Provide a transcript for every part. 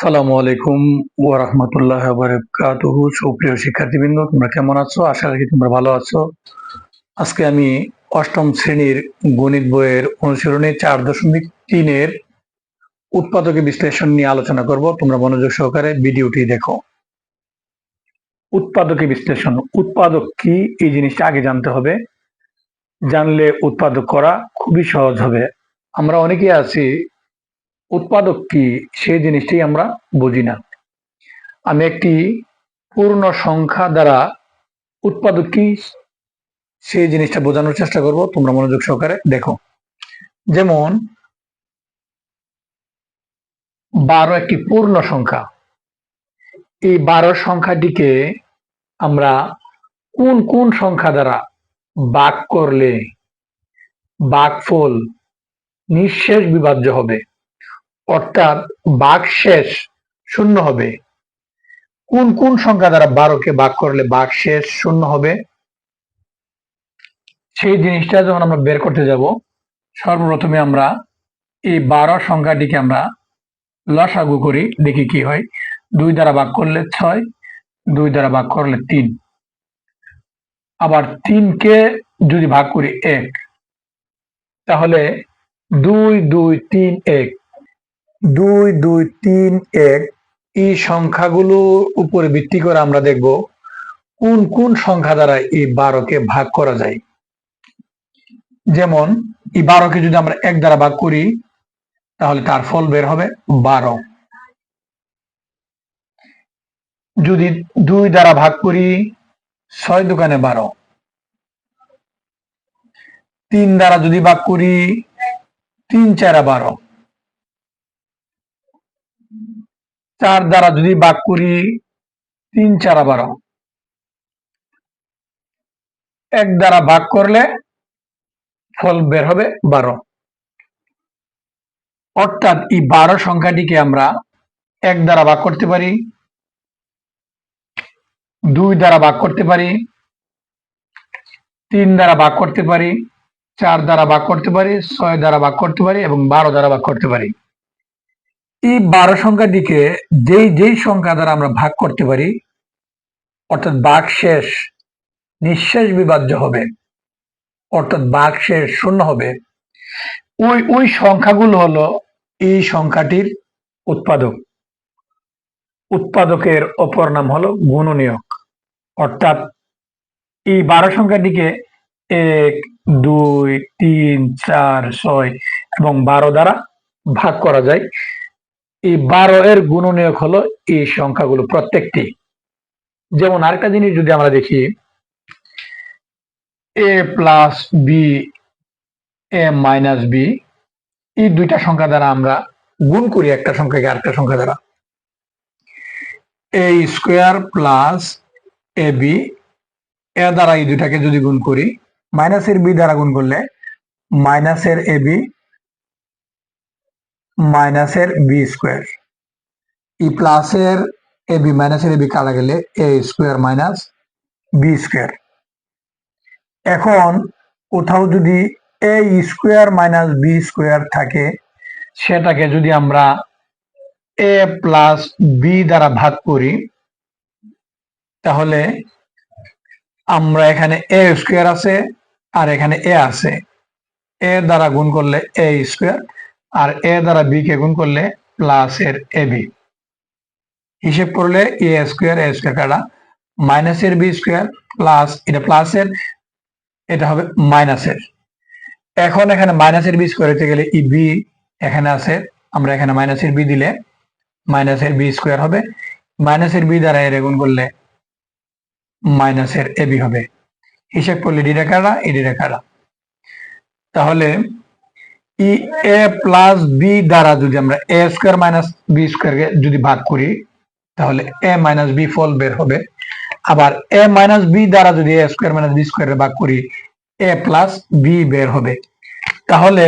সালামু আলাইকুম ওয়া রাহমাতুল্লাহ সুপ্রিয় শিক্ষার্থীবৃন্দ, তোমরা কেমন আছো? আশা রাখি তোমরা ভালো আছো। আজকে আমি অষ্টম শ্রেণির গণিত বইয়ের অনুশীলনে চার দশমিক তিনের উৎপাদকে বিশ্লেষণ নিয়ে আলোচনা করব। তোমরা মনোযোগ সহকারে ভিডিওটি দেখো। উৎপাদকে বিশ্লেষণ। উৎপাদক কি? এই জিনিসটা আগে জানতে হবে। জানলে উৎপাদক করা খুবই সহজ হবে। আমরা অনেকেই আছি উৎপাদক কি? সেই জিনিসটি আমরা বুঝি না। আমি একটি পূর্ণ সংখ্যা দ্বারা উৎপাদক কি? সেই জিনিসটা বোঝানোর চেষ্টা করব, তোমরা মনোযোগ সহকারে দেখো। যেমন, বারো একটি পূর্ণ সংখ্যা। এই বারো সংখ্যাটিকে আমরা কোন কোন সংখ্যা দ্বারা ভাগ করলে ভাগফল নিঃশেষ বিভাজ্য হবে? অর্থাৎ বাঘ শেষ শূন্য হবে। কোন কোন সংখ্যা দ্বারা বারোকে ভাগ করলে বাঘ শেষ শূন্য হবে? সেই জিনিসটা যখন আমরা বের করতে যাব, সর্বপ্রথমে আমরা এই বারো সংখ্যাটিকে আমরা লসাগু করি, দেখি কি হয়। দুই দ্বারা ভাগ করলে ছয়, দুই দ্বারা ভাগ করলে তিন। আবার তিনকে যদি ভাগ করি এক, তাহলে দুই দুই, তিন, এক। দুই দুই, তিন, এক, এই সংখ্যাগুলোর উপরে ভিত্তি করে আমরা দেখব কোন কোন সংখ্যা দ্বারা এই বারোকে ভাগ করা যায়। যেমন, এই বারোকে যদি আমরা এক দ্বারা ভাগ করি, তাহলে তার ফল বের হবে বারো। যদি দুই দ্বারা ভাগ করি, ছয় দোকানে বারো। তিন দ্বারা যদি ভাগ করি, তিন চারা বারো। চার দ্বারা যদি ভাগ করি, তিন চারা বারো। এক দ্বারা ভাগ করলে ফল বের হবে বারো। অর্থাৎ এই বারো সংখ্যাটিকে আমরা এক দ্বারা ভাগ করতে পারি, দুই দ্বারা ভাগ করতে পারি, তিন দ্বারা ভাগ করতে পারি, চার দ্বারা ভাগ করতে পারি, ছয় দ্বারা ভাগ করতে পারি এবং বারো দ্বারা ভাগ করতে পারি। এই বারো সংখ্যাটিকে যেই যেই সংখ্যা দ্বারা আমরা ভাগ করতে পারি, অর্থাৎ বাঘ শেষ নিঃশেষ বিভাজ্য হবে, অর্থাৎ বাঘ শেষ শূন্য হবে, ওই ওই সংখ্যাগুলো হলো এই সংখ্যাটির উৎপাদক। উৎপাদকের অপর নাম হলো গুণনীয়ক। অর্থাৎ এই বারো সংখ্যাটিকে এক, দুই, তিন, চার, ছয় এবং বারো দ্বারা ভাগ করা যায়। এই বারো এর গুণনীয়ক হলো এই সংখ্যাগুলো প্রত্যেকটি। যেমন আরেকটা জিনিস যদি আমরা দেখি, A plus B, A minus B, এই দুইটা সংখ্যা দ্বারা আমরা গুণ করি একটা সংখ্যাকে আরেকটা সংখ্যা দ্বারা। A square plus A B, A দ্বারা এই দুইটাকে যদি গুণ করি, মাইনাসের বি দ্বারা গুণ করলে মাইনাসের এ বি মাইনাসের বি স্কোয়ার ই প্লাসের এ বি মাইনাসের এ বি কাটা গেলে? A square minus B square এখন কোথাও যদি A square minus B square থাকে, সেটাকে যদি আমরা এ প্লাস বি দ্বারা ভাগ করি, তাহলে আমরা এখানে এ স্কোয়ার আছে আর এখানে এ আছে। এ দ্বারা গুণ করলে এ স্কোয়ার আর এ দ্বারা বি কে গুণ করলে প্লাস এর এ বি হিসেব করলে এ স্কোয়ার এ স্কোয়ার কাটা। মাইনাসের বি স্কোয়ার প্লাস এটা প্লাস এর, এটা হবে মাইনাসের এখন এখানে মাইনাসের বি স্কোয়ার হতে গেলে ই বি এখানে আছে, আমরা এখানে মাইনাসের বি দিলে মাইনাসের বি স্কোয়ার হবে। মাইনাসের বি দ্বারা এর গুণ করলে মাইনাসের এ বি হবে। হিসেব করলে ডি রেখাটা ই ডি রেখাটা তাহলে ই, এ প্লাস বি দ্বারা যদি আমরা এ স্কোয়ার মাইনাস বি স্কোয়ারকে যদি ভাগ করি, তাহলে এ মাইনাস বি ফল বের হবে। আবার এ মাইনাস বি দ্বারা যদি A square minus B square ভাগ করি এ প্লাস বি বের হবে। তাহলে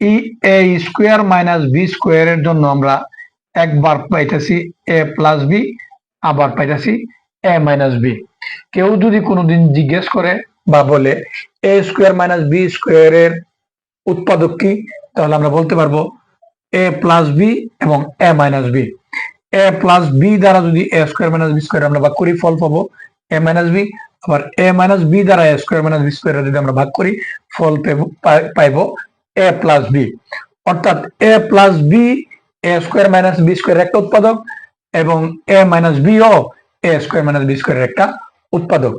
ই এ স্কোয়ার মাইনাস বি স্কোয়ারের জন্য আমরা একবার পাইতেছি এ প্লাস বি আবার পাইতেছি এ মাইনাস বি কেউ যদি কোনোদিন জিজ্ঞেস করে বা বলে এ স্কোয়ার মাইনাস বি স্কোয়ারের উৎপাদক কি? তাহলে আমরা বলতে পারব এ প্লাস বি এবং A minus B A plus B দ্বারা যদি A square minus B square আমরা ভাগ করি, ফল পাবো এ মাইনাস বি আবার এ মাইনাস বি দ্বারা A square minus B square যদি আমরা ভাগ করি, ফল পাইবো এ প্লাস বি অর্থাৎ A plus B A square minus B square একটা উৎপাদক এবং A minus B O A square minus B square একটা উৎপাদক।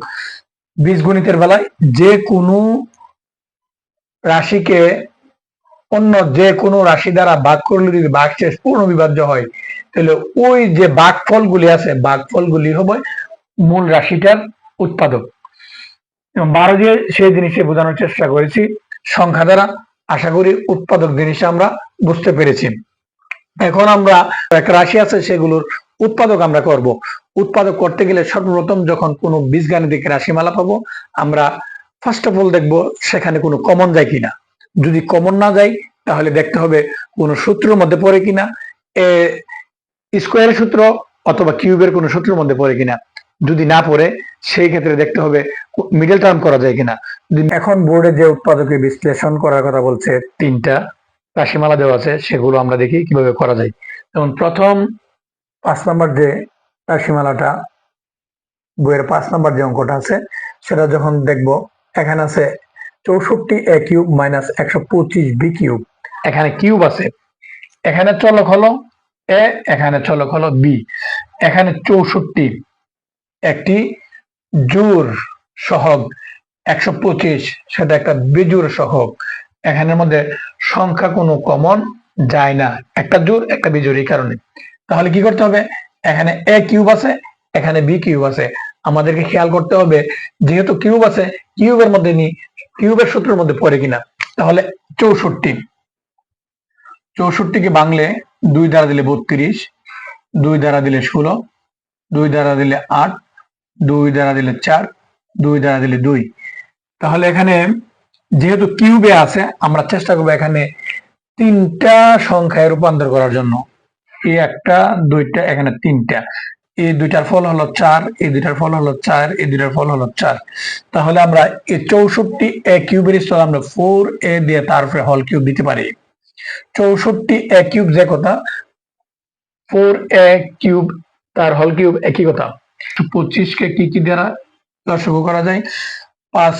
বীজগণিতের বেলায় যে কোনো রাশিকে অন্য যে কোনো রাশি দ্বারা ভাগ করলে যদি ভাগ শেষ পূর্ণ বিভাজ্য হয়, তাহলে ওই যে ভাগফলগুলি আছে ভাগফলগুলি হবে মূল রাশিটার উৎপাদক। বারো দিয়ে সেই জিনিসে বোঝানোর চেষ্টা করেছি, সংখ্যা দ্বারা। আশা করি উৎপাদক জিনিস আমরা বুঝতে পেরেছি। এখন আমরা এক রাশি আছে, সেগুলোর উৎপাদক আমরা করব। উৎপাদক করতে গেলে সর্বপ্রথম যখন কোনো বীজগাণিতিক রাশিমালা পাবো, আমরা ফার্স্ট অফ অল দেখব সেখানে কোনো কমন যায় কিনা। যদি কমন না যায়, তাহলে দেখতে হবে কোনো সূত্রের মধ্যে পড়ে কিনা। এ স্কোয়ারের সূত্র অথবা কিউবের কোনো সূত্রের মধ্যে পড়ে কিনা। যদি না পড়ে, সেই ক্ষেত্রে দেখতে হবে মিডল টার্ম করা যায় কিনা। এখন বোর্ডে যে উৎপাদকে বিশ্লেষণ করার কথা বলছে, তিনটা রাশিমালা দেওয়া আছে, সেগুলো আমরা দেখি কীভাবে করা যায়। যেমন প্রথম পাঁচ নম্বর যে রাশিমালাটা, বইয়ের পাঁচ নম্বর যে অঙ্কটা আছে, সেটা যখন দেখব এখানে আছে চৌষট্টি এ কিউব মাইনাস একশো পঁচিশ বি কিউব। এখানে কিউব আছে। এখানে চলক হলো এ এখানে চলক হলো বি এখানে চৌষট্টি একটি জোর সহগ, একশো পঁচিশ সেটা একটা বিজোর সহগ। এখানের মধ্যে সংখ্যা কোনো কমন যায় না। একটা জোর একটা বিজোর এই কারণে। তাহলে কি করতে হবে? এখানে এ কিউব আছে, এখানে বি কিউব আছে। আমাদেরকে খেয়াল করতে হবে যেহেতু কিউব আছে কিউবের মধ্যে নি কিউবের সূত্রের মধ্যে পড়ে কিনা? তাহলে চৌষট্টি। চৌষট্টিকে বাংলে দুই দ্বারা দিলে বত্রিশ, দুই দ্বারা দিলে ষোলো, দুই দ্বারা দিলে আট, দুই দ্বারা দিলে চার, দুই দ্বারা দিলে দুই। তাহলে এখানে যেহেতু কিউবে আছে, আমরা চেষ্টা করব এখানে তিনটা সংখ্যায় রূপান্তর করার জন্য। এই একটা, দুইটা, এখানে তিনটা। এই দুইটার ফল হলো চার, এই দুইটার ফল হলো চার, এই দুইটার ফল হলো চার। তাহলে আমরা এই চৌষট্টি এ কিউবের স্থলে আমরা ফোর এ দিয়ে তারপরে হল কিউব দিতে পারি। চৌষট্টি এ কিউব যে কথা ফোর এ কিউব তার হল কিউব একই কথা। পঁচিশ কে কি কি দ্বারা দর্শক করা যায়? পাঁচ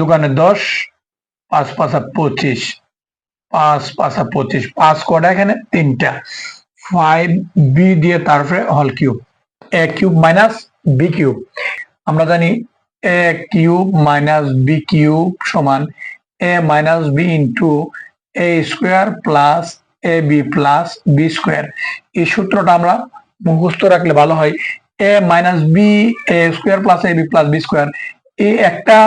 দোকানে দশ, পাঁচ পাঁচা পঁচিশ, পাঁচ পাঁচা পঁচিশ, পাঁচ কটা এখানে? তিনটা। ফাইভ বি দিয়ে তারপরে হল cube A cube minus B cube আমরা জানি এ কিউব মাইনাস কিউব সমান A minus B into A square plus B square এই সূত্রটা আমরা মুখস্থ রাখলে ভালো হয়। A minus B A square plus A B plus B square এই একটা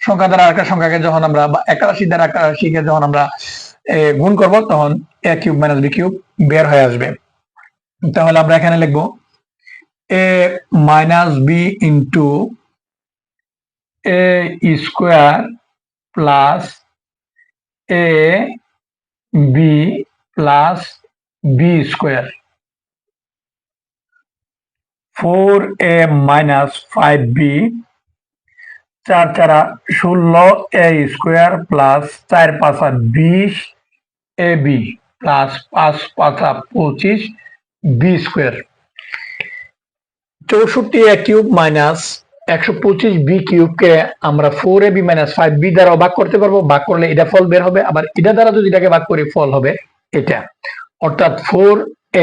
সংখ্যা দ্বারা একটা সংখ্যাকে যখন আমরা বা একটা রাশি দ্বারা একটা রাশিকে যখন আমরা গুণ করব, তখন A cube minus B cube বের হয়ে আসবে। তাহলে আমরা এখানে লিখব A minus B into A square plus A B plus B square four A minus five B চার চারা ষোলো এ স্কোয়ার প্লাস চার পাঁচা বিশ এ বি প্লাস পাঁচ পাঁচা পঁচিশ বি স্কোয়ার। চৌষট্টি এ কিউব মাইনাস একশো পঁচিশ বি কিউবকে আমরা four A B minus five B দ্বারা ভাগ করতে পারব। ভাগ করলে এটা ফল বের হবে। আবার এটা দ্বারা যদি এটাকে ভাগ করি, ফল হবে এটা। অর্থাৎ four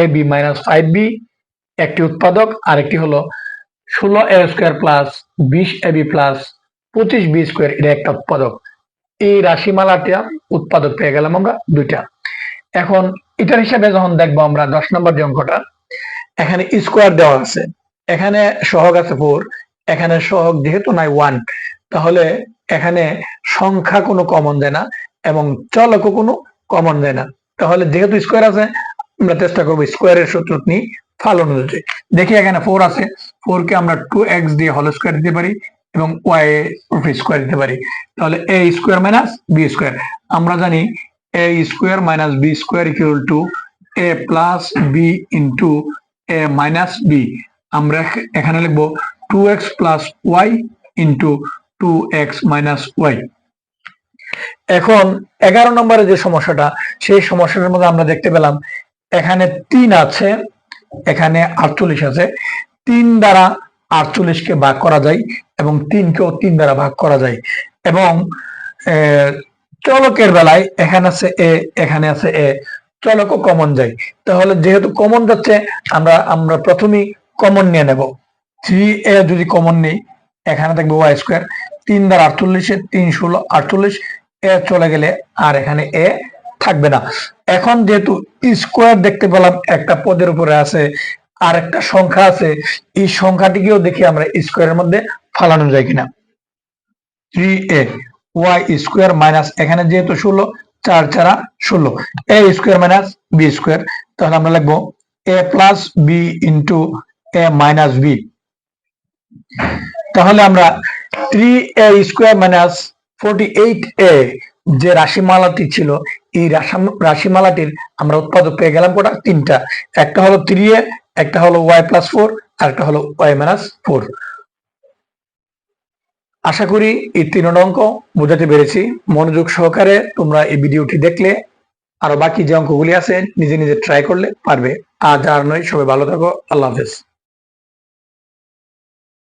A B minus five B একটি উৎপাদক, আরেকটি হলো ষোলো এ স্কোয়ার প্লাস বিশ এ বি প্লাস পঁচিশ বি স্কোয়ার, এটা একটা উৎপাদক। এই রাশিমালাটা উৎপাদক পেয়ে গেলাম আমরা দুইটা। এখন এটার হিসাবে যখন দেখব আমরা দশ নম্বর যে অঙ্কটা, এখানে স্কোয়ার দেওয়া আছে। এখানে সহগ আছে ফোর, এখানে সহগ যেহেতু নাই ওয়ান, তাহলে এখানে সংখ্যা কোনো কমন দেয় না এবং চলকও কোনো কমন দেয় না। তাহলে যেহেতু স্কোয়ার আছে, আমরা চেষ্টা করব স্কোয়ারের সূত্র নিয়ে ফালন অনুযায়ী। দেখি এখানে ফোর আছে। ফোর কে আমরা টু এক্স দিয়ে হোল স্কোয়ার দিতে পারি। এবং ওয়াই স্কোয়ার দিতে পারি। তাহলে A square minus B square আমরা জানি A square minus B square equal to A plus B into A minus B আমরা এখানে লিখব two X plus Y into two X minus Y এখন এগারো নম্বরে যে সমস্যাটা, সেই সমস্যাটার মধ্যে আমরা দেখতে পেলাম, এখানে তিন আছে, এখানে আটচল্লিশ আছে। তিন দ্বারা আটচল্লিশকে ভাগ করা যায় এবং তিনকেও তিন দ্বারা ভাগ করা যায়। এবং চলকের বেলায় এখানে আছে এ, এখানে আছে এ, চলকও কমন যায়। তাহলে যেহেতু কমন যাচ্ছে, আমরা আমরা প্রথমেই কমন নিয়ে নেব। থ্রি এ যদি কমন নেই, এখানে থাকবে ওয়াই স্কোয়ার তিন দ্বারা আটচল্লিশে তিন ষোলো, আটচল্লিশ, এ চলে গেলে আর এখানে এ থাকবে না। এখন যেহেতু স্কোয়ার দেখতে পেলাম, একটা পদের উপরে আছে আর একটা সংখ্যা আছে। এই সংখ্যাটিকেও দেখি আমরা স্কোয়ারের মধ্যে ফালানো যায় কিনা। Three A Y square minus এখানে যেহেতু ষোলো, চার চারা ষোলো। A square minus B square তাহলে আমরা লিখব A plus B into A minus B তাহলে আমরা three A square minus forty eight A যে রাশিমালাটি ছিল, এই রাশাম- রাশিমালাটির আমরা উৎপাদক পেয়ে গেলাম কোটা? তিনটা। একটা হলো থ্রি এ একটা হলো ওয়াই প্লাস ফোর আর একটা হলো ওয়াই মাইনাস ফোর আশা করি এই তিনটা অঙ্ক বোঝাতে পেরেছি। মনোযোগ সহকারে তোমরা এই ভিডিওটি দেখলে, আরও বাকি যে অঙ্কগুলি আছে, নিজে নিজে ট্রাই করলে পারবে। আজ আর নয়, সবাই ভালো থাকো, আল্লাহ হাফেজ।